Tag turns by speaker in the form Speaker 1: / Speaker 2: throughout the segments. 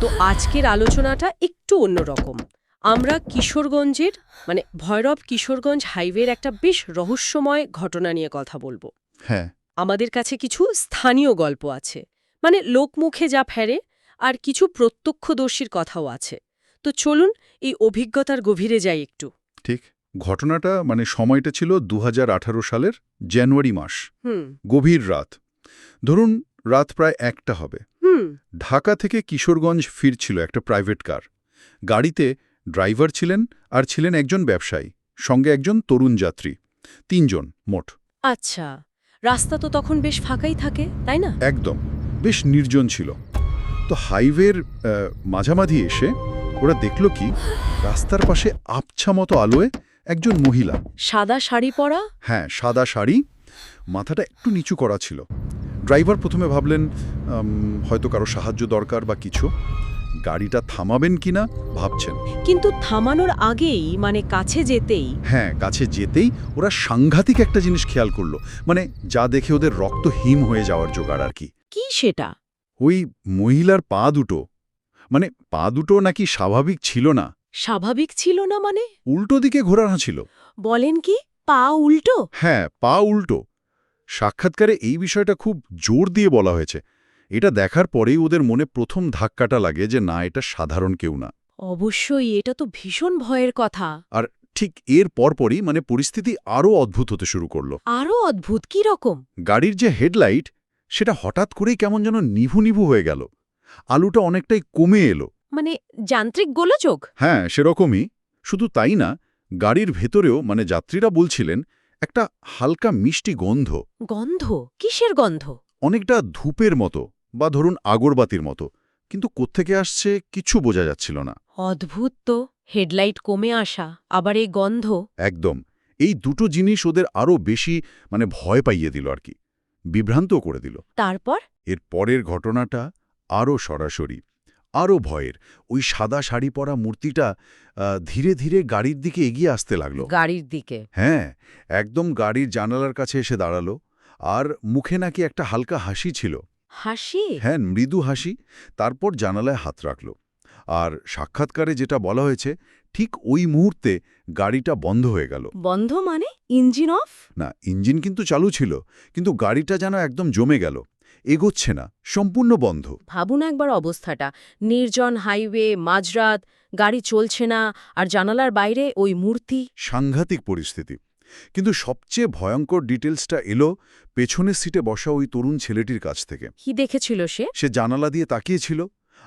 Speaker 1: তো আজকের আলোচনাটা একটু অন্যরকম আমরা কিশোরগঞ্জের মানে ভৈরব কিশোরগঞ্জ হাইওয়ের একটা বেশ রহস্যময় ঘটনা নিয়ে কথা বলব।
Speaker 2: হ্যাঁ।
Speaker 1: আমাদের কাছে কিছু স্থানীয় গল্প আছে। মানে লোকমুখে যা ফেরে আর কিছু প্রত্যক্ষদর্শীর কথাও আছে। তো চলুন এই অভিজ্ঞতার গভীরে যাই একটু।
Speaker 2: ঠিক। ঘটনাটা মানে সময়টা ছিল দু হাজার আঠারো সালের জানুয়ারি মাস।
Speaker 1: হুম।
Speaker 2: গভীর রাত। ধরুন রাত প্রায় একটা হবে। ঢাকা থেকে কিশোরগঞ্জ ফিরছিল একটা প্রাইভেট কার। গাড়িতে ড্রাইভার ছিলেন আর ছিলেন একজন ব্যবসায়ী সঙ্গে একজন তরুণ যাত্রী তিনজন মোট।
Speaker 1: আচ্ছা রাস্তা তো তখন বেশ ফাঁকাই থাকে তাই না?
Speaker 2: একদম বেশ নির্জন ছিল। তো হাইওয়ের মাঝামাঝি এসে ওরা দেখল কি রাস্তার পাশে আবছা মতো আলোয় একজন মহিলা।
Speaker 1: সাদা শাড়ি পরা?
Speaker 2: হ্যাঁ সাদা শাড়ি মাথাটা একটু নিচু করা ছিল। ড্রাইভার প্রথমে ভাবলেন হয়তো কারও সাহায্য দরকার বা কিছু। গাড়িটা থামাবেন কিনা ভাবছেন।
Speaker 1: কিন্তু থামানোর আগেই মানে কাছে যেতেই।
Speaker 2: হ্যাঁ কাছে যেতেই ওরা সাংঘাতিক একটা জিনিস খেয়াল করল। মানে যা দেখে ওদের রক্ত হিম হয়ে যাওয়ার জোগাড় আর কি।
Speaker 1: কি সেটা?
Speaker 2: ওই মহিলার পা দুটো। মানে পা দুটো নাকি স্বাভাবিক ছিল না।
Speaker 1: স্বাভাবিক ছিল না মানে?
Speaker 2: উল্টো দিকে ঘোরানো ছিল।
Speaker 1: বলেন কি পা উল্টো?
Speaker 2: হ্যাঁ পা উল্টো। সাক্ষাৎকারে এই বিষয়টা খুব জোর দিয়ে বলা হয়েছে। এটা দেখার পরেই ওদের মনে প্রথম ধাক্কাটা লাগে যে না এটা সাধারণ কেউ না।
Speaker 1: অবশ্যই এটা তো ভীষণ ভয়ের কথা।
Speaker 2: আর ঠিক এর পরপরই মানে পরিস্থিতি আরও অদ্ভুত হতে শুরু করল।
Speaker 1: আরও অদ্ভুত? কি রকম?
Speaker 2: গাড়ির যে হেডলাইট সেটা হঠাৎ করেই কেমন যেন নিভু নিভু হয়ে গেল। আলুটা অনেকটাই কমে এলো।
Speaker 1: মানে যান্ত্রিক গোলযোগ?
Speaker 2: হ্যাঁ সেরকমই। শুধু তাই না গাড়ির ভেতরেও মানে যাত্রীরা বলছিলেন একটা হালকা মিষ্টি গন্ধ।
Speaker 1: গন্ধ? কিসের গন্ধ?
Speaker 2: অনেকটা ধূপের মতো বা ধরুন আগরবাতির মতো। কিন্তু কোত্থেকে আসছে কিছু বোঝা যাচ্ছিল না।
Speaker 1: অদ্ভুত তো হেডলাইট কমে আসা আবার এই গন্ধ?
Speaker 2: একদম। এই দুটো জিনিস ওদের আরও বেশি মানে ভয় পাইয়ে দিল আর কি। বিভ্রান্তও করে দিল।
Speaker 1: তারপর?
Speaker 2: এর পরের ঘটনাটা আরও সরাসরি। আরও ভয়ের। ওই সাদা শাড়ি পরা মূর্তিটা ধীরে ধীরে গাড়ির দিকে এগিয়ে আসতে লাগল।
Speaker 1: গাড়ির দিকে?
Speaker 2: হ্যাঁ একদম গাড়ির জানালার কাছে এসে দাঁড়াল। আর মুখে নাকি একটা হালকা হাসি ছিল।
Speaker 1: হাসি?
Speaker 2: হ্যাঁ মৃদু হাসি। তারপর জানালায় হাত রাখল। আর সাক্ষাৎকারে যেটা বলা হয়েছে ঠিক ওই মুহূর্তে গাড়িটা বন্ধ হয়ে গেল।
Speaker 1: বন্ধ মানে? Engine of?
Speaker 2: না ইঞ্জিন কিন্তু চালু ছিল কিন্তু গাড়িটা যেন একদম জমে গেল। এগোচ্ছে না সম্পূর্ণ বন্ধ।
Speaker 1: ভাবুন একবার অবস্থাটা। নির্জন হাইওয়ে মাঝরাত গাড়ি চলছে না আর জানালার বাইরে ওই মূর্তি।
Speaker 2: সাংঘাতিক পরিস্থিতি। কিন্তু সবচেয়ে ভয়ঙ্কর ডিটেলসটা এলো পেছনের সিটে বসা ওই তরুণ ছেলেটির কাছ থেকে।
Speaker 1: কি দেখেছিল সে?
Speaker 2: সে জানালা দিয়ে তাকিয়েছিল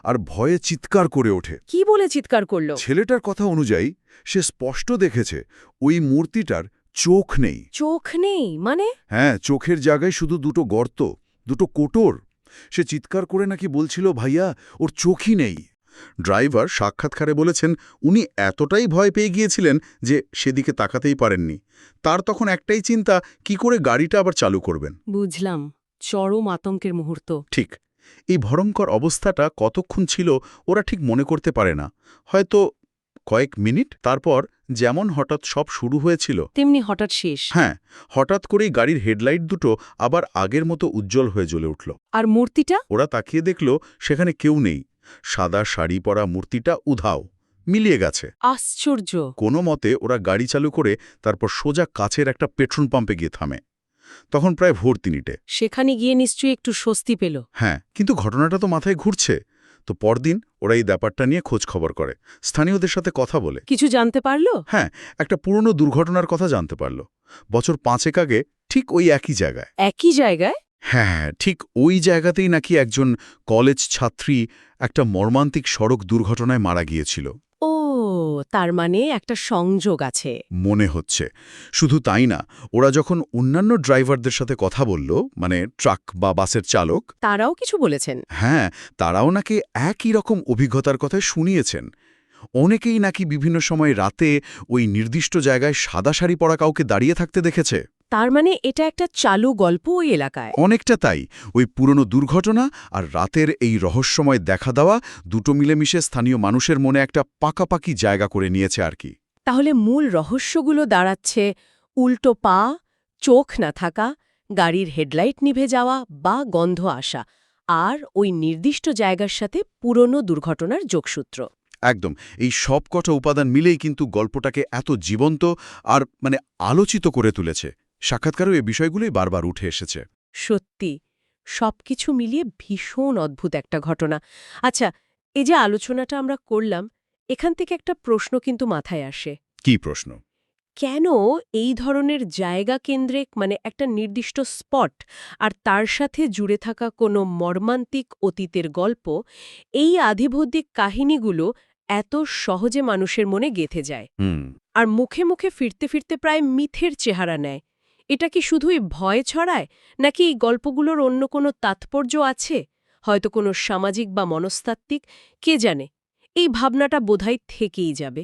Speaker 2: আর ভয়ে চিৎকার করে ওঠে।
Speaker 1: কি বলে চিৎকার করল?
Speaker 2: ছেলেটার কথা অনুযায়ী সে স্পষ্ট দেখেছে ওই মূর্তিটার চোখ নেই।
Speaker 1: চোখ নেই? মানে?
Speaker 2: হ্যাঁ চোখের জায়গায় শুধু দুটো গর্ত। দুটো কোটর। সে চিৎকার করে নাকি বলছিল ভাইয়া ওর চোখই নেই। ড্রাইভার সাক্ষাৎকারে বলেছেন উনি এতটাই ভয় পেয়ে গিয়েছিলেন যে সেদিকে তাকাতেই পারেননি। তার তখন একটাই চিন্তা কি করে গাড়িটা আবার চালু করবেন?
Speaker 1: বুঝলাম। চরম আতঙ্কের মুহূর্ত।
Speaker 2: ঠিক। এই ভয়ঙ্কর অবস্থাটা কতক্ষণ ছিল ওরা ঠিক মনে করতে পারে না। হয়তো কয়েক মিনিট তারপর যেমন হঠাৎ সব শুরু হয়েছিল।
Speaker 1: তেমনি হঠাৎ শেষ।
Speaker 2: হ্যাঁ হঠাৎ করেই গাড়ির হেডলাইট দুটো আবার আগের মতো উজ্জ্বল হয়ে জ্বলে উঠল।
Speaker 1: আর মূর্তিটা?
Speaker 2: ওরা তাকিয়ে দেখল সেখানে কেউ নেই। সাদা শাড়ি পরা মূর্তিটা উধাও মিলিয়ে গেছে।
Speaker 1: আশ্চর্য।
Speaker 2: কোনো মতে ওরা গাড়ি চালু করে তারপর সোজা কাছের একটা পেট্রোল পাম্পে গিয়ে থামে। তখন প্রায় ভোর তিনিটে
Speaker 1: সেখানে গিয়ে নিশ্চয়ই একটু স্বস্তি পেল।
Speaker 2: হ্যাঁ কিন্তু ঘটনাটা তো মাথায় ঘুরছে। তো পরদিন ওরা এই ব্যাপারটা নিয়ে খোঁজ খবর করে। স্থানীয়দের সাথে কথা বলে।
Speaker 1: কিছু জানতে পারল?
Speaker 2: হ্যাঁ একটা পুরনো দুর্ঘটনার কথা জানতে পারল। বছর পাঁচেক আগে ঠিক ওই একই জায়গায়।
Speaker 1: একই জায়গায়?
Speaker 2: হ্যাঁ ঠিক ওই জায়গাতেই নাকি একজন কলেজ ছাত্রী একটা মর্মান্তিক সড়ক দুর্ঘটনায় মারা গিয়েছিল।
Speaker 1: তার মানে একটা সংযোগ আছে।
Speaker 2: মনে হচ্ছে। শুধু তাই না ওরা যখন অন্যান্য ড্রাইভারদের সাথে কথা বলল মানে ট্রাক বা বাসের চালক
Speaker 1: তারাও কিছু বলেছেন।
Speaker 2: হ্যাঁ তারাও নাকি একই রকম অভিজ্ঞতার কথা শুনিয়েছেন। অনেকেই নাকি বিভিন্ন সময় রাতে ওই নির্দিষ্ট জায়গায় সাদা শাড়ি পরা কাউকে দাঁড়িয়ে থাকতে দেখেছে।
Speaker 1: তার মানে এটা একটা চালু গল্প ওই এলাকায়।
Speaker 2: অনেকটা তাই। ওই পুরনো দুর্ঘটনা আর রাতের এই রহস্যময় দেখা দেওয়া দুটো মিলেমিশে স্থানীয় মানুষের মনে একটা পাকাপাকি জায়গা করে নিয়েছে আর কি।
Speaker 1: তাহলে মূল রহস্যগুলো দাঁড়াচ্ছে উল্টো পা চোখ না থাকা গাড়ির হেডলাইট নিভে যাওয়া বা গন্ধ আসা আর ওই নির্দিষ্ট জায়গার সাথে পুরনো দুর্ঘটনার যোগসূত্র।
Speaker 2: একদম এই সব কটা উপাদান মিলেই কিন্তু গল্পটাকে এত জীবন্ত আর মানে আলোচিত করে তুলেছে। সাক্ষাৎকারও এ বিষয়গুলোই বারবার উঠে এসেছে।
Speaker 1: সত্যি সবকিছু মিলিয়ে ভীষণ অদ্ভুত একটা ঘটনা। আচ্ছা এই যে আলোচনাটা আমরা করলাম এখান থেকে একটা প্রশ্ন কিন্তু মাথায় আসে।
Speaker 2: কি প্রশ্ন?
Speaker 1: কেন এই ধরনের জায়গা কেন্দ্রে মানে একটা নির্দিষ্ট স্পট আর তার সাথে জুড়ে থাকা কোনো মর্মান্তিক অতীতের গল্প এই আধিভৌতিক কাহিনীগুলো এত সহজে মানুষের মনে গেথে যায়
Speaker 2: হুম।
Speaker 1: আর মুখে মুখে ফিরতে ফিরতে প্রায় মিথের চেহারা নেয়? এটা কি শুধুই ভয় ছড়ায়, নাকি এই গল্পগুলোর অন্য কোনো তাৎপর্য আছে? হয়তো কোনো সামাজিক বা মনস্তাত্ত্বিক, কে জানে? এই ভাবনাটা বোধহয় থেকেই যাবে।